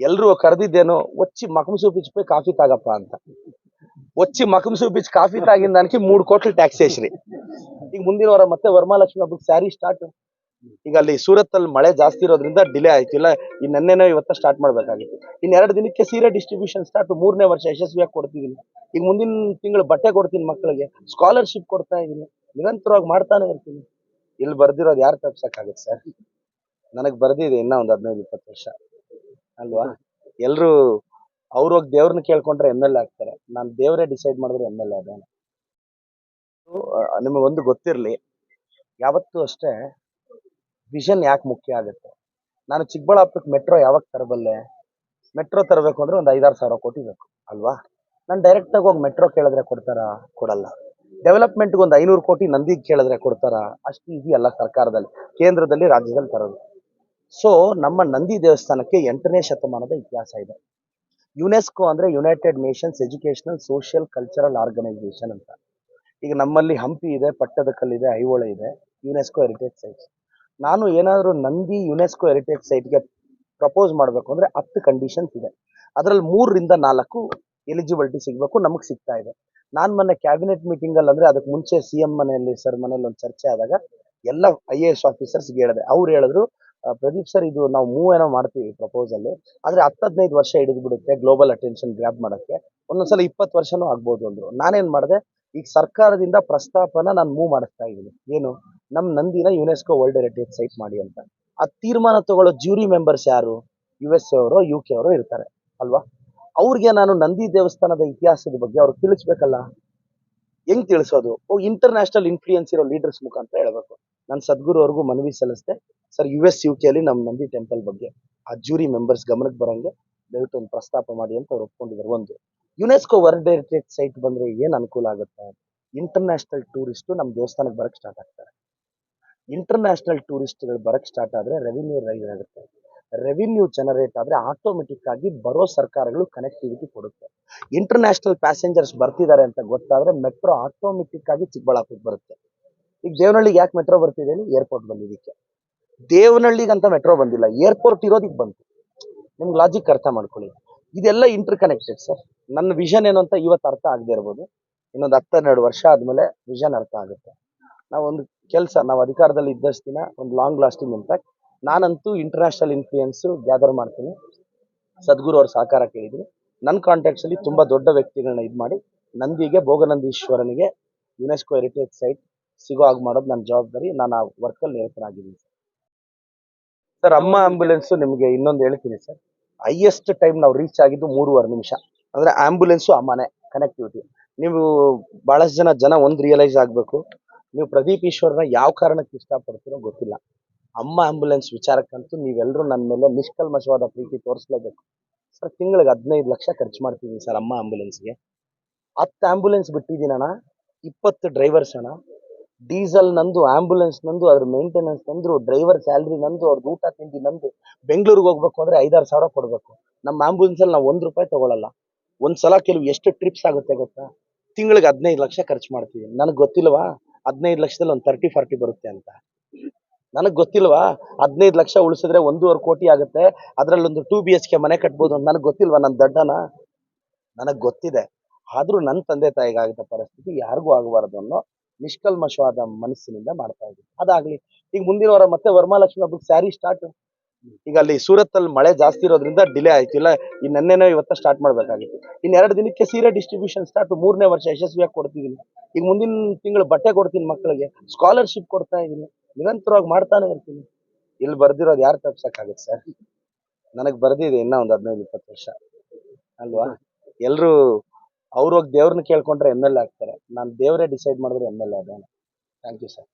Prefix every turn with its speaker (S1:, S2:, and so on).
S1: ಎಲ್ರು ಕರೆದಿದ್ದೇನು వచ్చి beach pay coffee ತಾಗಪ್ಪ ಅಂತ. వచ్చి మకం ಬೀಚ್ ಕಾಫಿ తాగిన దానికి ಮೂರು ಟ್ಯಾಕ್ಸ್ వేసిరి ಈಗ ಮುಂದಿನ ವಾರ ಮತ್ತೆ ವರಮಹಾಲಕ್ಷ್ಮಿ ಹಬ್ಬಕ್ಕೆ ಸ್ಯಾರಿ ಸ್ಟಾರ್ಟ್ ಈಗ ಅಲ್ಲಿ ಸೂರತ್ ಅಲ್ಲಿ ಮಳೆ ಜಾಸ್ತಿ ಇರೋದ್ರಿಂದ ಡಿಲೇ ಆಯ್ತು. ಇಲ್ಲ, ಈ ನೆನ್ನೆನೋ ಇವತ್ತ ಸ್ಟಾರ್ಟ್ ಮಾಡ್ಬೇಕಾಗಿತ್ತು. ಇನ್ನೆರಡು ಎರಡು ದಿನಕ್ಕೆ ಸೀರೆ ಡಿಸ್ಟ್ರಿಬ್ಯೂಷನ್ ಸ್ಟಾರ್ಟ್ ಮೂರನೇ ವರ್ಷ ಯಶಸ್ವಿಯಾಗಿ ಕೊಡ್ತಿದ್ದೀನಿ ಈಗ ಮುಂದಿನ ತಿಂಗಳು ಬಟ್ಟೆ ಕೊಡ್ತೀನಿ ಮಕ್ಕಳಿಗೆ ಸ್ಕಾಲರ್ಶಿಪ್ ಕೊಡ್ತಾ ಇದ್ದೀನಿ ನಿರಂತರವಾಗಿ ಮಾಡ್ತಾನೆ ಇರ್ತೀನಿ. ಇಲ್ಲಿ ಬರ್ದಿರೋದು ಯಾರು ತಪ್ಸಕ್ಕಾಗುತ್ತೆ ಸರ್? ನನಗೆ ಬರ್ದಿದೆ ಇನ್ನೂ ಒಂದು ಹದಿನೈದು ಇಪ್ಪತ್ತು ವರ್ಷ. ಅಲ್ವಾ? ಎಲ್ರು ಅವ್ರೋಗಿ ದೇವ್ರನ್ನ ಕೇಳ್ಕೊಂಡ್ರೆ ಎಂ ಎಲ್ ಎ ಆಗ್ತಾರೆ. ನಾನ್ ದೇವರೇ ಡಿಸೈಡ್ ಮಾಡಿದ್ರೆ ಎಂ ಎಲ್ ಎ ನಿಮಗೆ ಒಂದು ಗೊತ್ತಿರ್ಲಿ. ಯಾವತ್ತೂ ಅಷ್ಟೇ ವಿಷನ್ ಯಾಕೆ ಮುಖ್ಯ ಆಗುತ್ತೆ? ನಾನು ಚಿಕ್ಕಬಳ್ಳಾಪುರಕ್ಕೆ ಮೆಟ್ರೋ ಯಾವಾಗ ತರಬಲ್ಲೆ? ಮೆಟ್ರೋ ತರಬೇಕು ಅಂದ್ರೆ ಒಂದು ಐದಾರು ಸಾವಿರ ಕೋಟಿ ಬೇಕು ಅಲ್ವಾ? ನಾನು ಡೈರೆಕ್ಟ್ ಆಗಿ ಹೋಗಿ ಮೆಟ್ರೋ ಕೇಳಿದ್ರೆ ಕೊಡ್ತಾರಾ? ಕೊಡಲ್ಲ. ಡೆವಲಪ್ಮೆಂಟ್ಗೆ ಒಂದು ಐನೂರು ಕೋಟಿ ನಂದಿಗೆ ಕೇಳಿದ್ರೆ ಕೊಡ್ತಾರಾ? ಅಷ್ಟು ಇದೆಯಲ್ಲ ಅಲ್ಲ ಸರ್ಕಾರದಲ್ಲಿ. ಕೇಂದ್ರದಲ್ಲಿ ರಾಜ್ಯದಲ್ಲಿ ತರೋದು. ಸೊ ನಮ್ಮ ನಂದಿ ದೇವಸ್ಥಾನಕ್ಕೆ ಎಂಟನೇ ಶತಮಾನದ ಇತಿಹಾಸ ಇದೆ. ಯುನೆಸ್ಕೋ ಅಂದ್ರೆ United Nations educational social cultural organisation ಅಂತ. ಈಗ ನಮ್ಮಲ್ಲಿ ಹಂಪಿ ಇದೆ, ಪಟ್ಟದಕಲ್ಲಿದೆ, ಐಹೊಳೆ ಇದೆ ಯುನೆಸ್ಕೋ ಹೆರಿಟೇಜ್ ಸೈಟ್ ನಾನು ಏನಾದರೂ ನಂದಿ ಯುನೆಸ್ಕೋ ಹೆರಿಟೇಜ್ ಸೈಟ್ಗೆ ಪ್ರಪೋಸ್ ಮಾಡಬೇಕು ಅಂದರೆ ಹತ್ತು ಕಂಡೀಷನ್ಸ್ ಇದೆ. ಅದರಲ್ಲಿ ಮೂರರಿಂದ ನಾಲ್ಕು ಎಲಿಜಿಬಿಲಿಟಿ ಸಿಗಬೇಕು, ನಮಗೆ ಸಿಗ್ತಾ ಇದೆ. ನಾನು ಮೊನ್ನೆ ಕ್ಯಾಬಿನೆಟ್ ಮೀಟಿಂಗಲ್ಲಿ ಅಂದರೆ ಅದಕ್ಕೆ ಮುಂಚೆ ಸಿ ಎಂ ಮನೆಯಲ್ಲಿ ಸರ್ ಮನೆಯಲ್ಲಿ ಒಂದು ಚರ್ಚೆ ಆದಾಗ ಎಲ್ಲ ಐ ಎ ಎಸ್ ಆಫೀಸರ್ಸ್ಗೆ ಹೇಳಿದೆ. ಅವ್ರು ಹೇಳಿದ್ರು ಪ್ರದೀಪ್ ಸರ್, ಇದು ನಾವು ಮೂವ್ ಏನೋ ಮಾಡ್ತೀವಿ ಪ್ರಪೋಸಲ್ ಆದ್ರೆ ಹತ್ತು ಹದಿನೈದು ವರ್ಷ ಹಿಡಿದು ಬಿಡುತ್ತೆ ಗ್ಲೋಬಲ್ ಅಟೆನ್ಷನ್ ಗ್ರ್ಯಾಬ್ ಮಾಡಕ್ಕೆ. ಒಂದೊಂದ್ಸಲ ಇಪ್ಪತ್ತು ವರ್ಷನೂ ಆಗ್ಬೋದು ಅಂದ್ರು. ನಾನೇನ್ ಮಾಡಿದೆ, ಈಗ ಸರ್ಕಾರದಿಂದ ಪ್ರಸ್ತಾಪನ ನಾನು ಮೂವ್ ಮಾಡಿಸ್ತಾ ಇದ್ದೀನಿ. ಏನು? ನಮ್ ನಂದಿನ ಯುನೆಸ್ಕೋ ವರ್ಲ್ಡ್ ಹೆರಿಟೇಜ್ ಸೈಟ್ ಮಾಡಿ ಅಂತ. ಆ ತೀರ್ಮಾನ ತಗೊಳ್ಳೋ ಜ್ಯೂರಿ ಮೆಂಬರ್ಸ್ ಯಾರು? ಯು ಎಸ್ ಎ ಅವರು ಯು ಕೆ ಅವರು ಇರ್ತಾರೆ. ಅಲ್ವಾ? ಅವ್ರಿಗೆ ನಾನು ನಂದಿ ದೇವಸ್ಥಾನದ ಇತಿಹಾಸದ ಬಗ್ಗೆ ಅವ್ರಿಗೆ ತಿಳಿಸ್ಬೇಕಲ್ಲ? ಹೆಂಗ್ ತಿಳಿಸೋದು? ಇಂಟರ್ನ್ಯಾಷನಲ್ ಇನ್ಫ್ಲೂಯೆನ್ಸ್ ಇರೋ ಲೀಡರ್ಸ್ ಮುಖಾಂತರ ಹೇಳ್ಬೇಕು. ನಾನು ಸದ್ಗುರು ಅವ್ರಿಗೂ ಮನವಿ ಸಲ್ಲಿಸ್ದೆ, sir U S U K ಅಲ್ಲಿ ನಮ್ಮ ನಂದಿ ಟೆಂಪಲ್ ಬಗ್ಗೆ, ಆ ಜೂರಿ ಮೆಂಬರ್ಸ್ ಗಮನಕ್ಕೆ ಬರೋಂಗೆ ದಯವಿಟ್ಟು ಒಂದು ಪ್ರಸ್ತಾಪ ಮಾಡಿ ಅಂತ ಅವ್ರು ಒಪ್ಕೊಂಡಿದ್ದಾರೆ. ಒಂದು ಯುನೆಸ್ಕೋ ವರ್ಲ್ಡ್ ಹೆರಿಟೇಜ್ ಸೈಟ್ ಬಂದರೆ ಏನು ಅನುಕೂಲ ಆಗುತ್ತೆ? ಇಂಟರ್ನ್ಯಾಷನಲ್ ಟೂರಿಸ್ಟು ನಮ್ಮ ದೇವಸ್ಥಾನಕ್ಕೆ ಬರಕ್ಕೆ ಸ್ಟಾರ್ಟ್ ಆಗ್ತಾರೆ. ಇಂಟರ್ನ್ಯಾಷನಲ್ ಟೂರಿಸ್ಟ್ಗಳು ಬರೋಕ್ಕೆ ಸ್ಟಾರ್ಟ್ ಆದರೆ ರೆವಿನ್ಯೂ ರೈಸ್ ಆಗುತ್ತೆ. ರೆವಿನ್ಯೂ ಜನರೇಟ್ ಆದರೆ ಆಟೋಮೆಟಿಕ್ ಆಗಿ ಬರೋ ಸರ್ಕಾರಗಳು ಕನೆಕ್ಟಿವಿಟಿ ಕೊಡುತ್ತೆ. ಇಂಟರ್ನ್ಯಾಷನಲ್ ಪ್ಯಾಸೆಂಜರ್ಸ್ ಬರ್ತಿದ್ದಾರೆ ಅಂತ ಗೊತ್ತಾದ್ರೆ ಮೆಟ್ರೋ ಆಟೋಮೆಟಿಕ್ ಆಗಿ ಚಿಕ್ಕಬಳ್ಳಾಪುರಕ್ಕೆ ಬರುತ್ತೆ. ಈಗ ದೇವನಹಳ್ಳಿಗೆ ಯಾಕೆ ಮೆಟ್ರೋ ಬರ್ತಿದೆ ಹೇಳಿ? ಏರ್ಪೋರ್ಟ್ ಬಂದಿದ್ದಕ್ಕೆ. ದೇವನಹಳ್ಳಿಗೆ ಅಂತ ಮೆಟ್ರೋ ಬಂದಿಲ್ಲ. ಏರ್ಪೋರ್ಟ್ ಇರೋದಕ್ಕೆ ಬಂತು. ನಿಮ್ಗೆ ಲಾಜಿಕ್ ಅರ್ಥ ಮಾಡ್ಕೊಳ್ಳಿ. ಇದೆಲ್ಲ ಇಂಟರ್ ಕನೆಕ್ಟೆಡ್ ಸರ್ ನನ್ನ ವಿಷನ್ ಏನು ಅಂತ ಇವತ್ತು ಅರ್ಥ ಆಗದೆ ಇರ್ಬೋದು. ಇನ್ನೊಂದು ಹತ್ತೆರಡು ವರ್ಷ ಆದ್ಮೇಲೆ ವಿಷನ್ ಅರ್ಥ ಆಗುತ್ತೆ. ನಾವೊಂದು ಕೆಲಸ, ನಾವು ಅಧಿಕಾರದಲ್ಲಿ ಇದ್ದಷ್ಟು ದಿನ, ಒಂದು ಲಾಂಗ್ ಲಾಸ್ಟಿಂಗ್ ಇಂಪ್ಯಾಕ್ಟ್ ನಾನಂತೂ ಇಂಟರ್ನ್ಯಾಷನಲ್ ಇನ್ಫ್ಲೂಯೆನ್ಸ್ ಗ್ಯಾದರ್ ಮಾಡ್ತೀನಿ. ಸದ್ಗುರು ಅವ್ರ ಸಹಕಾರ ಕೇಳಿದ್ದೀನಿ. ನನ್ನ ಕಾಂಟ್ಯಾಕ್ಟ್ಸಲ್ಲಿ ತುಂಬಾ ದೊಡ್ಡ ವ್ಯಕ್ತಿಗಳನ್ನ ಇದು ಮಾಡಿ, ನಂದಿಗೆ ಭೋಗನಂದೀಶ್ವರನಿಗೆ ಯುನೆಸ್ಕೋ ಹೆರಿಟೇಜ್ ಸೈಟ್ ಸಿಗೋ ಹಾಗೆ ಮಾಡೋದು ನನ್ನ ಜವಾಬ್ದಾರಿ ನಾನು ಆ ವರ್ಕಲ್ಲಿ ನಿರತನಾಗಿದ್ದೀನಿ ಸರ್. ಸರ್ ಅಮ್ಮ ಆಂಬ್ಯುಲೆನ್ಸ್ ನಿಮಗೆ ಇನ್ನೊಂದು ಹೇಳ್ತೀನಿ ಸರ್. ಹೈಯೆಸ್ಟ್ ಟೈಮ್ ನಾವು ರೀಚ್ ಆಗಿದ್ದು ಮೂರುವರೆ ನಿಮಿಷ. ಅಂದ್ರೆ ಆಂಬ್ಯುಲೆನ್ಸು ಅಮ್ಮನೆ ಕನೆಕ್ಟಿವಿಟಿ ನೀವು ಬಹಳಷ್ಟು ಜನ ಜನ ಒಂದು ರಿಯಲೈಸ್ ಆಗಬೇಕು. ನೀವು ಪ್ರದೀಪ್ ಈಶ್ವರನ ಯಾವ ಕಾರಣಕ್ಕೆ ಇಷ್ಟಪಡ್ತೀರೋ ಗೊತ್ತಿಲ್ಲ. ಅಮ್ಮ ಆಂಬ್ಯುಲೆನ್ಸ್ ವಿಚಾರಕ್ಕಂತೂ ನೀವೆಲ್ಲರೂ ನನ್ನ ಮೇಲೆ ನಿಷ್ಕಲ್ಮಶವಾದ ಪ್ರೀತಿ ತೋರಿಸ್ಲೇಬೇಕು. ಸರ್ ತಿಂಗಳಿಗೆ ಹದಿನೈದು ಲಕ್ಷ ಖರ್ಚು ಮಾಡ್ತಿದ್ದೀನಿ ಸರ್ ಅಮ್ಮ ಆಂಬ್ಯುಲೆನ್ಸ್ಗೆ ಹತ್ತು ಆಂಬ್ಯುಲೆನ್ಸ್ ಬಿಟ್ಟಿದ್ದೀನಣ್ಣ ಇಪ್ಪತ್ತು ಡ್ರೈವರ್ಸ್ ಅಣ್ಣ. ಡೀಸೆಲ್ ನಂದು, ಆಂಬುಲೆನ್ಸ್ ನಂದು, ಅದ್ರ ಮೇಂಟೆನೆನ್ಸ್ ನಂದು ಡ್ರೈವರ್ ಸ್ಯಾಲ್ರಿ ನಂದು ಅವ್ರದ್ದು ಊಟ, ತಿಂಡಿ ನಂದು, ಬೆಂಗಳೂರಿಗೆ ಹೋಗ್ಬೇಕು ಅಂದ್ರೆ ಐದಾರು ಸಾವಿರ ಕೊಡಬೇಕು. ನಮ್ಮ ಆಂಬುಲೆನ್ಸ್ ಅಲ್ಲಿ ನಾವು ಒಂದು ರೂಪಾಯಿ ತಗೊಳಲ್ಲ. ಒಂದ್ಸಲ ಕೆಲವು ಎಷ್ಟು ಟ್ರಿಪ್ಸ್ ಆಗುತ್ತೆ ಗೊತ್ತಾ? ತಿಂಗಳಿಗೆ ಹದಿನೈದು ಲಕ್ಷ ಖರ್ಚು ಮಾಡ್ತೀವಿ. ನನಗೆ ಗೊತ್ತಿಲ್ವಾ? ಹದಿನೈದು ಲಕ್ಷದಲ್ಲಿ ಒಂದು ತರ್ಟಿ ಫಾರ್ಟಿ ಬರುತ್ತೆ ಅಂತ. ನನಗೆ ಗೊತ್ತಿಲ್ವಾ? ಹದಿನೈದು ಲಕ್ಷ ಉಳಿಸಿದ್ರೆ ಒಂದೂವರೆ ಕೋಟಿ ಆಗುತ್ತೆ. ಅದ್ರಲ್ಲಿ ಒಂದು ಟೂ ಬಿ ಎಚ್ ಕೆ ಮನೆ ಕಟ್ಬೋದು ಅಂತ ನನಗೆ ಗೊತ್ತಿಲ್ವಾ ನನ್ನ ದಡ್ಡನ? ನನಗೆ ಗೊತ್ತಿದೆ. ಆದರೂ ನನ್ನ ತಂದೆ ತಾಯಿಗಾಗಿದ್ದ ಪರಿಸ್ಥಿತಿ ಯಾರಿಗೂ ಆಗಬಾರ್ದು ಅನ್ನೋ ನಿಷ್ಕಲ್ಮಶವಾದ ಮನಸ್ಸಿನಿಂದ ಮಾಡ್ತಾ ಇದ್ದೀನಿ. ಅದಾಗ್ಲಿ, ಈಗ ಮುಂದಿನ ವಾರ ಮತ್ತೆ ವರಮಹಾಲಕ್ಷ್ಮಿ ಹಬ್ಬಕ್ಕೆ ಸ್ಯಾರಿ ಸ್ಟಾರ್ಟ್ ಈಗ ಅಲ್ಲಿ ಸೂರತ್ ಅಲ್ಲಿ ಮಳೆ ಜಾಸ್ತಿ ಇರೋದ್ರಿಂದ ಡಿಲೇ ಆಯ್ತು. ಇಲ್ಲ, ಈ ನೆನ್ನೆನೋ ಇವತ್ತ ಸ್ಟಾರ್ಟ್ ಮಾಡ್ಬೇಕಾಗಿತ್ತು. ಇನ್ನು ಎರಡು ದಿನಕ್ಕೆ ಸೀರೆ ಡಿಸ್ಟ್ರಿಬ್ಯೂಷನ್ ಸ್ಟಾರ್ಟ್ ಮೂರನೇ ವರ್ಷ ಯಶಸ್ವಿಯಾಗಿ ಕೊಡ್ತಿದ್ದೀನಿ. ಈಗ ಮುಂದಿನ ತಿಂಗಳು ಬಟ್ಟೆ ಕೊಡ್ತೀನಿ ಮಕ್ಕಳಿಗೆ. ಸ್ಕಾಲರ್ಶಿಪ್ ಕೊಡ್ತಾ ಇದ್ದೀನಿ. ನಿರಂತರವಾಗಿ ಮಾಡ್ತಾನೆ ಇರ್ತೀನಿ. ಇಲ್ಲಿ ಬರ್ದಿರೋದು ಯಾರು ತಪ್ಸಕ್ಕಾಗುತ್ತೆ ಸರ್? ನನಗೆ ಬರ್ದಿದೆ ಇನ್ನ ಒಂದು ಹದಿನೈದು ಇಪ್ಪತ್ತು ವರ್ಷ. ಅಲ್ವಾ? ಎಲ್ರು ಹೋಗಿ ದೇವ್ರನ್ನ ಕೇಳ್ಕೊಂಡ್ರೆ ಎಂ ಎಲ್ ಎ ಆಗ್ತಾರೆ. ನಾನು ದೇವರೇ ಡಿಸೈಡ್ ಮಾಡಿದ್ರೆ M L A thank you sir